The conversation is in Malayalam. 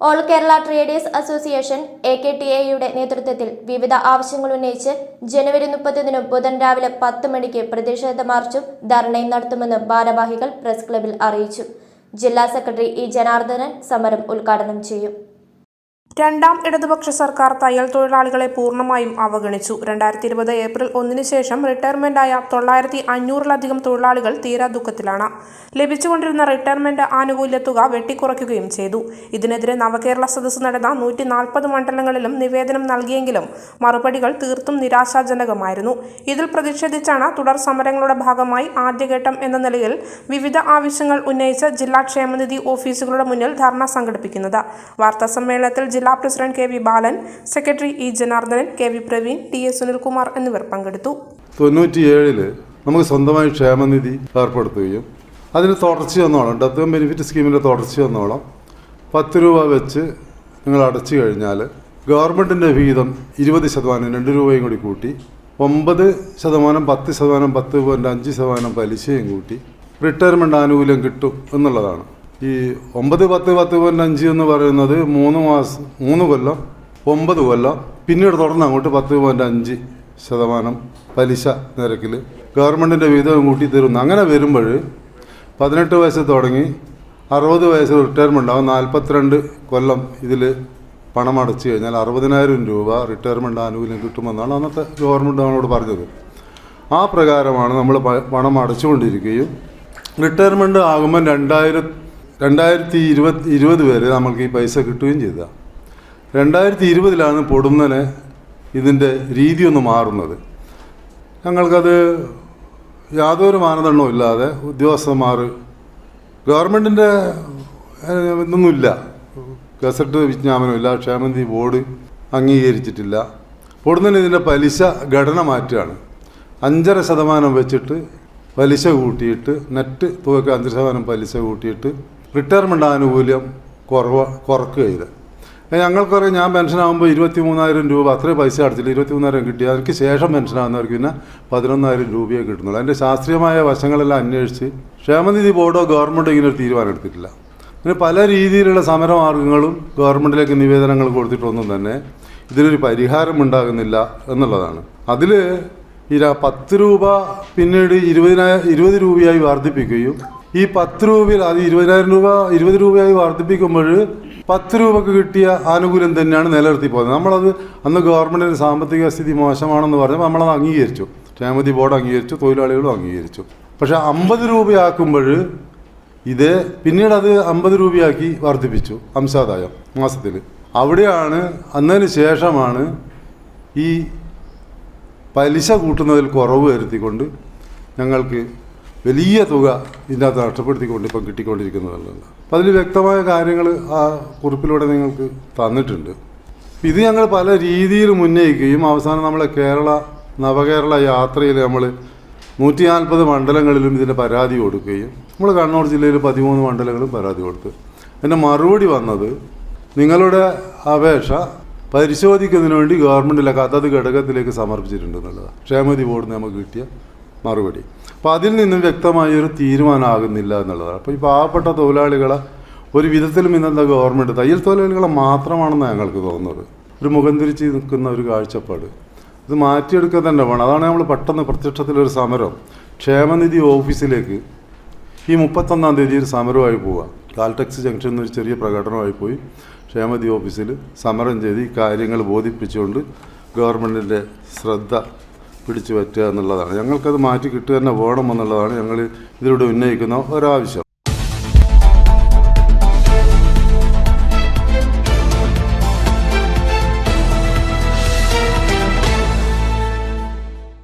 All Kerala traders association A K T എയുടെ നേതൃത്വത്തിൽ വിവിധ ആവശ്യങ്ങൾ ഉന്നയിച്ച് ജനുവരി മുപ്പത്തിയൊന്നിന് ബുധൻ രാവിലെ പത്ത് മണിക്ക് പ്രതിഷേധ മാർച്ചും ധർണയും നടത്തുമെന്ന് ഭാരവാഹികൾ പ്രസ് ക്ലബിൽ അറിയിച്ചു. ജില്ലാ സെക്രട്ടറി ഇ ജനാർദ്ദനൻ സമരം ഉദ്ഘാടനം ചെയ്യും. രണ്ടാം ഇടതുപക്ഷ സർക്കാർ തയ്യൽ തൊഴിലാളികളെ പൂർണമായും അവഗണിച്ചു. രണ്ടായിരത്തി ഇരുപത് ഏപ്രിൽ ഒന്നിന് ശേഷം റിട്ടയർമെന്റായ തൊള്ളായിരത്തി അഞ്ഞൂറിലധികം തൊഴിലാളികൾ തീരാ ദുഃഖത്തിലാണ്. ലഭിച്ചുകൊണ്ടിരുന്ന റിട്ടയർമെന്റ് ആനുകൂല്യ തുക വെട്ടിക്കുറയ്ക്കുകയും ചെയ്തു. ഇതിനെതിരെ നവകേരള സദസ്സ് നടന്ന നൂറ്റി നാൽപ്പത് മണ്ഡലങ്ങളിലും നിവേദനം നൽകിയെങ്കിലും മറുപടികൾ തീർത്തും നിരാശാജനകമായിരുന്നു. ഇതിൽ പ്രതിഷേധിച്ചാണ് തുടർ സമരങ്ങളുടെ ഭാഗമായി ആദ്യഘട്ടം എന്ന നിലയിൽ വിവിധ ആവശ്യങ്ങൾ ഉന്നയിച്ച് ജില്ലാ ക്ഷേമനിധി ഓഫീസുകളുടെ മുന്നിൽ ധർണ സംഘടിപ്പിക്കുന്നത്. വാർത്താ സമ്മേളനത്തിൽ ജില്ലാ president K V Balan secretary E Janardhanan K V Praveen T S Sunilkumar എന്നിവർ പങ്കെടുത്തു. തൊണ്ണൂറ്റിയേഴിൽ നമുക്ക് സ്വന്തമായി ക്ഷേമനിധി ഏർപ്പെടുത്തുകയും അതിന് തുടർച്ച വന്നോളം. ഡെത്ത് ബെനിഫിറ്റ് സ്കീമിന്റെ തുടർച്ച വന്നോളം. പത്ത് രൂപ വെച്ച് നിങ്ങൾ അടച്ചു കഴിഞ്ഞാൽ ഗവൺമെന്റിന്റെ വിഹിതം ഇരുപത് ശതമാനം രണ്ട് രൂപയും കൂടി കൂട്ടി ഒമ്പത് ശതമാനം പത്ത് ശതമാനം പത്ത് പോയിന്റ് അഞ്ച് ശതമാനം പലിശയും കൂട്ടി റിട്ടയർമെന്റ് ആനുകൂല്യം കിട്ടും എന്നുള്ളതാണ്. ഈ ഒമ്പത് പത്ത് പത്ത് പോയിന്റ് അഞ്ച് എന്ന് പറയുന്നത് മൂന്ന് മാസം മൂന്ന് കൊല്ലം ഒമ്പത് കൊല്ലം പിന്നീട് തുടർന്ന് അങ്ങോട്ട് പത്ത് പോയിന്റ് അഞ്ച് ശതമാനം പലിശ നിരക്കിൽ ഗവൺമെന്റിന്റെ വിഹിതം കൂട്ടി തരുന്നു. അങ്ങനെ വരുമ്പോൾ പതിനെട്ട് വയസ്സ് തുടങ്ങി അറുപത് വയസ്സ് റിട്ടയർമെന്റ് ആവും. നാൽപ്പത്തിരണ്ട് കൊല്ലം ഇതിൽ പണം അടച്ചു കഴിഞ്ഞാൽ അറുപതിനായിരം രൂപ റിട്ടയർമെന്റ് ആനുകൂല്യം കിട്ടുമെന്നാണ് അന്നത്തെ ഗവൺമെന്റ് നമ്മളോട് പറഞ്ഞത്. ആ പ്രകാരമാണ് നമ്മൾ പണം അടച്ചുകൊണ്ടിരിക്കുകയും റിട്ടയർമെന്റ് ആകുമ്പോൾ രണ്ടായിരം രണ്ടായിരത്തി ഇരുപത് ഇരുപത് വരെ നമ്മൾക്ക് ഈ പൈസ കിട്ടുകയും ചെയ്ത. രണ്ടായിരത്തി ഇരുപതിലാണ് പൊടുന്നനെ ഇതിന്റെ രീതി ഒന്ന് മാറുന്നത്. ഞങ്ങൾക്കത് യാതൊരു മാനദണ്ഡവും ഇല്ലാതെ ഉദ്യോഗസ്ഥന്മാർ ഗവൺമെന്റിന്റെ ഇതൊന്നുമില്ല. ഗസറ്റ് വിജ്ഞാപനമില്ല ക്ഷേമനിധി ബോർഡ് അംഗീകരിച്ചിട്ടില്ല. പൊടുന്നനെ ഇതിന്റെ പലിശ ഘടന മാറ്റുകയാണ്. അഞ്ചര ശതമാനം വെച്ചിട്ട് പലിശ കൂട്ടിയിട്ട് നെറ്റ് തുകയ്ക്ക് അഞ്ച് ശതമാനം പലിശ കൂട്ടിയിട്ട് റിട്ടയർമെന്റ് ആനുകൂല്യം കുറവ് കുറക്കുക ചെയ്ത് ഞങ്ങൾക്കറിയാം ഞാൻ പെൻഷനാകുമ്പോൾ ഇരുപത്തി മൂന്നായിരം രൂപ അത്രയും പൈസ അടച്ചില്ല. ഇരുപത്തി മൂന്നായിരം കിട്ടിയ അതിന് ശേഷം പെൻഷനാകുന്നവർക്ക് പിന്നെ പതിനൊന്നായിരം രൂപയെ കിട്ടുന്നുള്ളൂ. അതിന്റെ ശാസ്ത്രീയമായ വശങ്ങളെല്ലാം അന്വേഷിച്ച് ക്ഷേമനിധി ബോർഡോ ഗവൺമെന്റോ ഇങ്ങനെ ഒരു തീരുമാനം എടുത്തിട്ടില്ല. ഇതിന് പല രീതിയിലുള്ള സമരമാർഗങ്ങളും ഗവൺമെന്റിലേക്ക് നിവേദനങ്ങൾ കൊടുത്തിട്ടൊന്നും തന്നെ ഇതിനൊരു പരിഹാരം ഉണ്ടാകുന്നില്ല എന്നുള്ളതാണ്. അതിൽ ഈ പത്ത് രൂപ പിന്നീട് ഇരുപതിനായിരം ഇരുപത് രൂപയായി വർദ്ധിപ്പിക്കുകയും ഈ പത്ത് രൂപയിൽ അത് ഇരുപതിനായിരം രൂപ ഇരുപത് രൂപയായി വർദ്ധിപ്പിക്കുമ്പോൾ പത്ത് രൂപക്ക് കിട്ടിയ ആനുകൂല്യം തന്നെയാണ് നിലനിർത്തി പോകുന്നത്. നമ്മളത് അന്ന് ഗവൺമെന്റിന്റെ സാമ്പത്തിക സ്ഥിതി മോശമാണെന്ന് പറഞ്ഞപ്പോൾ നമ്മളത് അംഗീകരിച്ചു. ക്ഷേമതി ബോർഡ് അംഗീകരിച്ചു തൊഴിലാളികളും അംഗീകരിച്ചു. പക്ഷേ അമ്പത് രൂപയാക്കുമ്പോൾ ഇത് പിന്നീട് അത് അമ്പത് രൂപയാക്കി വർദ്ധിപ്പിച്ചു അംശാദായം മാസത്തിൽ. അവിടെയാണ് അന്നതിന് ശേഷമാണ് ഈ പലിശ കൂട്ടുന്നതിൽ കുറവ് വരുത്തിക്കൊണ്ട് ഞങ്ങൾക്ക് വലിയ തുക ഇതിനകത്ത് നഷ്ടപ്പെടുത്തിക്കൊണ്ട് ഇപ്പം കിട്ടിക്കൊണ്ടിരിക്കുന്നതല്ല അപ്പം അതിൽ വ്യക്തമായ കാര്യങ്ങൾ ആ കുറിപ്പിലൂടെ നിങ്ങൾക്ക് തന്നിട്ടുണ്ട്. ഇത് ഞങ്ങൾ പല രീതിയിൽ ഉന്നയിക്കുകയും അവസാനം നമ്മളെ കേരള നവകേരള യാത്രയിൽ നമ്മൾ നൂറ്റി നാൽപ്പത് മണ്ഡലങ്ങളിലും ഇതിന്റെ പരാതി കൊടുക്കുകയും നമ്മൾ കണ്ണൂർ ജില്ലയിൽ പതിമൂന്ന് മണ്ഡലങ്ങളും പരാതി കൊടുത്തു. എന്റെ മറുപടി വന്നത് നിങ്ങളുടെ അപേക്ഷ പരിശോധിക്കുന്നതിന് വേണ്ടി ഗവൺമെന്റിലേക്ക് അതത് ഘടകത്തിലേക്ക് സമർപ്പിച്ചിട്ടുണ്ട് എന്നുള്ളതാണ്. ക്ഷേമതി ബോർഡിന് നമുക്ക് കിട്ടിയ മറുപടി. അപ്പോൾ അതിൽ നിന്നും വ്യക്തമായ ഒരു തീരുമാനമാകുന്നില്ല എന്നുള്ളതാണ്. അപ്പോൾ ഈ പാവപ്പെട്ട തൊഴിലാളികളെ ഒരു വിധത്തിലും ഇന്നത്തെ ഗവൺമെന്റ് തയ്യൽ തൊഴിലാളികളെ മാത്രമാണെന്ന് ഞങ്ങൾക്ക് തോന്നുന്നത്. ഒരു മുഖം തിരിച്ച് നിൽക്കുന്ന ഒരു കാഴ്ചപ്പാട്. ഇത് മാറ്റിയെടുക്കുക തന്നെ വേണം. അതാണ് നമ്മൾ പെട്ടെന്ന് പ്രത്യക്ഷത്തിലൊരു സമരം. ക്ഷേമനിധി ഓഫീസിലേക്ക് ഈ മുപ്പത്തൊന്നാം തീയതി ഒരു സമരമായി പോവുക. കാൽടെക്സ് ജംഗ്ഷൻ എന്നൊരു ചെറിയ പ്രകടനമായി പോയി ക്ഷേമനിധി ഓഫീസിൽ സമരം ചെയ്ത് ഈ കാര്യങ്ങൾ ബോധിപ്പിച്ചുകൊണ്ട് ഗവൺമെന്റിന്റെ ശ്രദ്ധ പിടിച്ചു പറ്റുക എന്നുള്ളതാണ്. ഞങ്ങൾക്കത് മാറ്റി കിട്ടുക തന്നെ വേണമെന്നുള്ളതാണ് ഞങ്ങൾ ഇതിലൂടെ ഉന്നയിക്കുന്ന ഒരാവശ്യം.